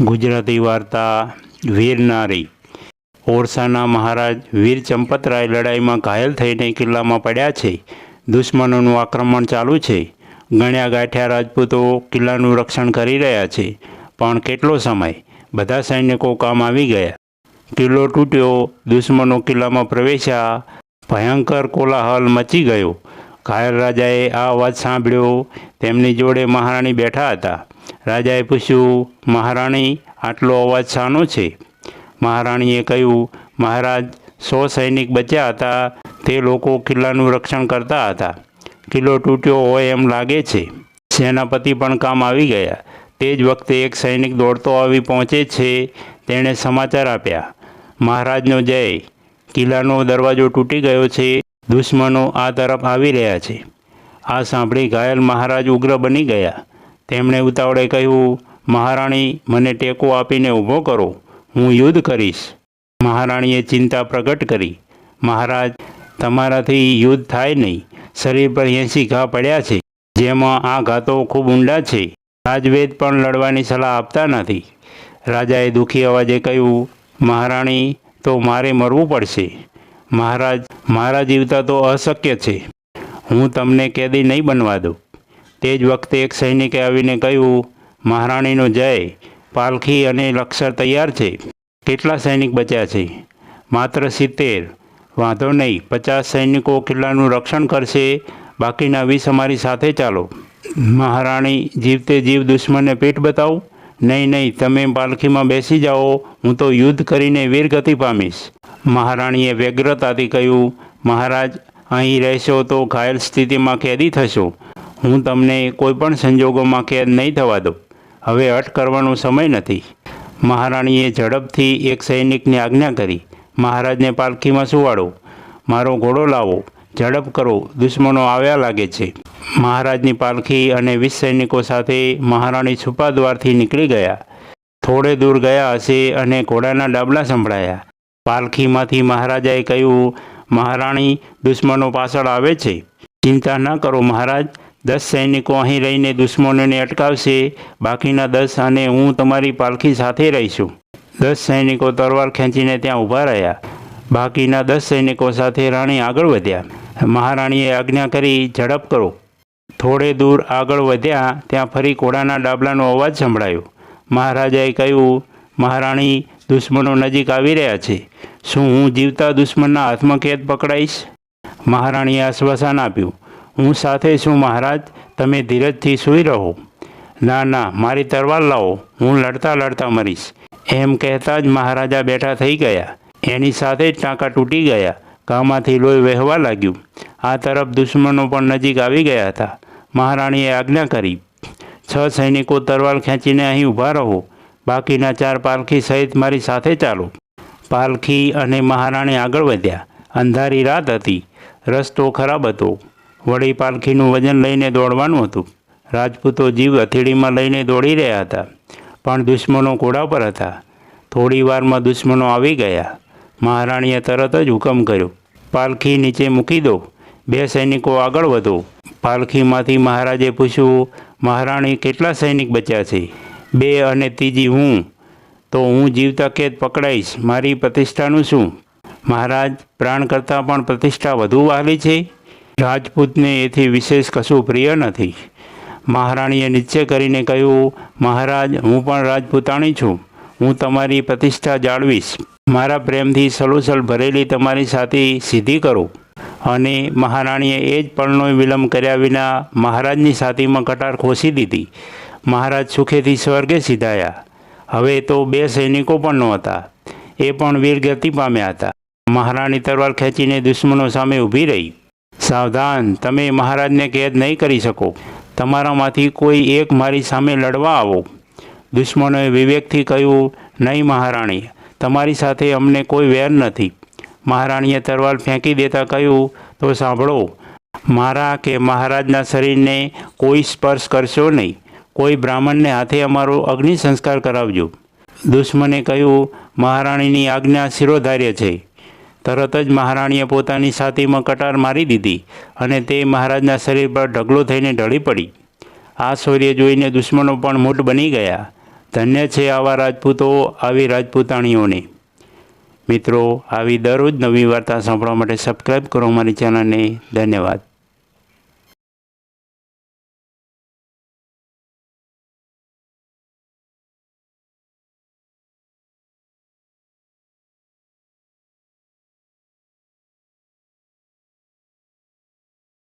ગુજરાતી વાર્તા, વીર નારી. ઓરસાના મહારાજ વીર ચંપતરાય લડાઈમાં ઘાયલ થઈને કિલ્લામાં પડ્યા છે. દુશ્મનોનું આક્રમણ ચાલુ છે. ગણ્યા ગાંઠ્યા રાજપૂતો કિલ્લાનું રક્ષણ કરી રહ્યા છે. પણ કેટલો સમય? બધા સૈનિકો કામ આવી ગયા. કિલ્લો તૂટ્યો, દુશ્મનો કિલ્લામાં પ્રવેશ્યા. ભયંકર કોલાહલ મચી ગયો. ઘાયલ રાજાએ આ અવાજ સાંભળ્યો. તેમની જોડે મહારાણી બેઠા હતા. રાજાએ પૂછ્યું, મહારાણી, આટલો અવાજ શાનો છે? મહારાણીએ કહ્યું, મહારાજ, સો સૈનિક બચ્યા હતા, તે લોકો કિલ્લાનું રક્ષણ કરતા હતા. કિલ્લો તૂટ્યો હોય એમ લાગે છે. સેનાપતિ પણ કામ આવી ગયા. તે જ વખતે એક સૈનિક દોડતો આવી પહોંચે છે. તેણે સમાચાર આપ્યા. મહારાજનો જય. કિલ્લાનો દરવાજો તૂટી ગયો છે. દુશ્મનો આ તરફ આવી રહ્યા છે. આ સાંભળી ઘાયલ મહારાજ ઉગ્ર બની ગયા. તેમણે ઉતાવળે કહ્યું, મહારાણી, મને ટેકો આપીને ઊભો કરો, હું યુદ્ધ કરીશ. મહારાણીએ ચિંતા પ્રગટ કરી. મહારાજ, તમારાથી યુદ્ધ થાય નહીં. શરીર પર એંસી ઘા પડ્યા છે. જેમાં આ ઘાતો ખૂબ ઊંડા છે. રાજવેદ પણ લડવાની સલાહ આપતા નથી. રાજાએ દુઃખી અવાજે કહ્યું, મહારાણી, તો મારે મરવું પડશે. મહારાજ, મારા જીવતા તો અશક્ય છે. હું તમને કેદી નહીં બનવા દઉં. તે જ વખતે એક સૈનિકે આવીને કહ્યું, મહારાણીનો જય, પાલખી અને લક્ષર તૈયાર છે. કેટલા સૈનિક બચ્યા છે? માત્ર સિત્તેર. વાંધો નહીં, પચાસ સૈનિકો કિલ્લાનું રક્ષણ કરશે, બાકીના વીસ અમારી સાથે ચાલો. મહારાણી જીવતે જીવ દુશ્મનને પીઠ બતાવું. નહીં નહીં, તમે પાલખીમાં બેસી જાઓ, હું તો યુદ્ધ કરીને વીરગતિ પામીશ. મહારાણીએ વ્યગ્રતાથી કહ્યું, મહારાજ, અહીં રહેશો તો ઘાયલ સ્થિતિમાં કેદી થશો. હું તમને કોઈપણ સંજોગોમાં કેદ નહીં થવા દઉં. હવે અટ કરવાનો સમય નથી. મહારાણીએ ઝડપથી એક સૈનિકની આજ્ઞા કરી. મહારાજને પાલખીમાં સુવાડો. મારો ઘોડો લાવો. ઝડપ કરો. દુશ્મનો આવ્યા લાગે છે. મહારાજની પાલખી અને વીસ સૈનિકો સાથે મહારાણી છુપા દ્વારથી નીકળી ગયા. થોડે દૂર ગયા હશે અને ઘોડાના ડાબલા સંભળાયા. પાલખીમાંથી મહારાજાએ કહ્યું, મહારાણી, દુશ્મનો પાછળ આવે છે. ચિંતા ન કરો મહારાજ. દસ સૈનિકો અહીં રહીને દુશ્મનોને અટકાવશે. બાકીના દસ અને હું તમારી પાલખી સાથે રહીશું. દસ સૈનિકો તરવાર ખેંચીને ત્યાં ઊભા રહ્યા. બાકીના દસ સૈનિકો સાથે રાણી આગળ વધ્યા. મહારાણીએ આજ્ઞા કરી, ઝડપ કરો. થોડે દૂર આગળ વધ્યા, ત્યાં ફરી ઘોડાના ડાબલાનો અવાજ સંભળાયો. મહારાજાએ કહ્યું, મહારાણી, દુશ્મનો નજીક આવી રહ્યા છે. શું હું જીવતા દુશ્મનના હાથમાં કેદ પકડાઈશ? મહારાણીએ આશ્વાસન આપ્યું હું સાથે છું મહારાજ, તમે ધીરજથી સૂઈ રહો. ના ના, મારી તરવાર લાવો, હું લડતા લડતા મરીશ. એમ કહેતા જ મહારાજા બેઠા થઈ ગયા. એની સાથે જ ટાંકા તૂટી ગયા. કામાંથી લોહી વહેવા લાગ્યું. આ તરફ દુશ્મનો પણ નજીક આવી ગયા હતા. મહારાણીએ આજ્ઞા કરી, છ સૈનિકો તરવાલ ખેંચીને અહીં ઊભા રહો. બાકીના ચાર પાલખી સહિત મારી સાથે ચાલો. પાલખી અને મહારાણી આગળ વધ્યા. અંધારી રાત હતી. રસ્તો ખરાબ હતો. વળી પાલખીનું વજન લઈને દોડવાનું હતું. રાજપૂતો જીવ હથેળીમાં લઈને દોડી રહ્યા હતા, પણ દુશ્મનો ઘોડા પર હતા. થોડી વારમાં દુશ્મનો આવી ગયા. મહારાણીએ તરત જ હુકમ કર્યો, પાલખી નીચે મૂકી દો, બે સૈનિકો આગળ વધો. પાલખીમાંથી મહારાજે પૂછ્યું, મહારાણી, કેટલા સૈનિક બચ્યા છે? બે અને ત્રીજી હું? તો હું જીવતા કેદ પકડાઈશ. મારી પ્રતિષ્ઠાનું શું? મહારાજ પ્રાણ કરતાં પણ પ્રતિષ્ઠા વધુ વહાલી છે? રાજપૂતને એથી વિશેષ કશું પ્રિય નથી. મહારાણીએ નિશ્ચય કરીને કહ્યું, મહારાજ, હું પણ રાજપૂતાણી છું. હું તમારી પ્રતિષ્ઠા જાળવીશ. મારા પ્રેમથી સલોસલ ભરેલી તમારી સાથે સીધી કરો. અને મહારાણીએ એ જ પળનો વિલંબ કર્યા વિના મહારાજની સાતીમાં કટાર ખોસી દીધી. મહારાજ સુખેથી સ્વર્ગે સીધાયા. હવે તો બે સૈનિકો પણ નહોતા એ પણ વીરગતિ પામ્યા હતા. મહારાણી તરવાર ખેંચીને દુશ્મનો સામે ઊભી રહી. સાવધાન. તમે મહારાજને કેદ નહીં કરી શકો. તમારામાંથી કોઈ એક મારી સામે લડવા આવો. દુશ્મનોએ વિવેકથી કહ્યું, નહીં મહારાણી, તમારી સાથે અમને કોઈ વેર નથી. મહારાણીએ તરવાર ફેંકી દેતા કહ્યું, તો સાંભળો, મારા કે મહારાજના શરીરને કોઈ સ્પર્શ કરશો નહીં. કોઈ બ્રાહ્મણને હાથે અમારો અગ્નિ સંસ્કાર કરાવજો. દુશ્મને કહ્યું, મહારાણીની આજ્ઞા શિરોધાર્ય છે. તરત જ મહારાણીએ પોતાની છાતીમાં કટાર મારી દીધી અને તે મહારાજના શરીર પર ઢગલો થઈને ઢળી પડી. આ શૌર્ય જોઈને દુશ્મનો પણ મૂઢ બની ગયા. ધન્ય છે આવા રાજપૂતો, આવી રાજપૂતાણીઓને. મિત્રો, આવી દરરોજ નવી વાર્તા સાંભળવા માટે સબસ્ક્રાઈબ કરો મારી ચેનલને ધન્યવાદ.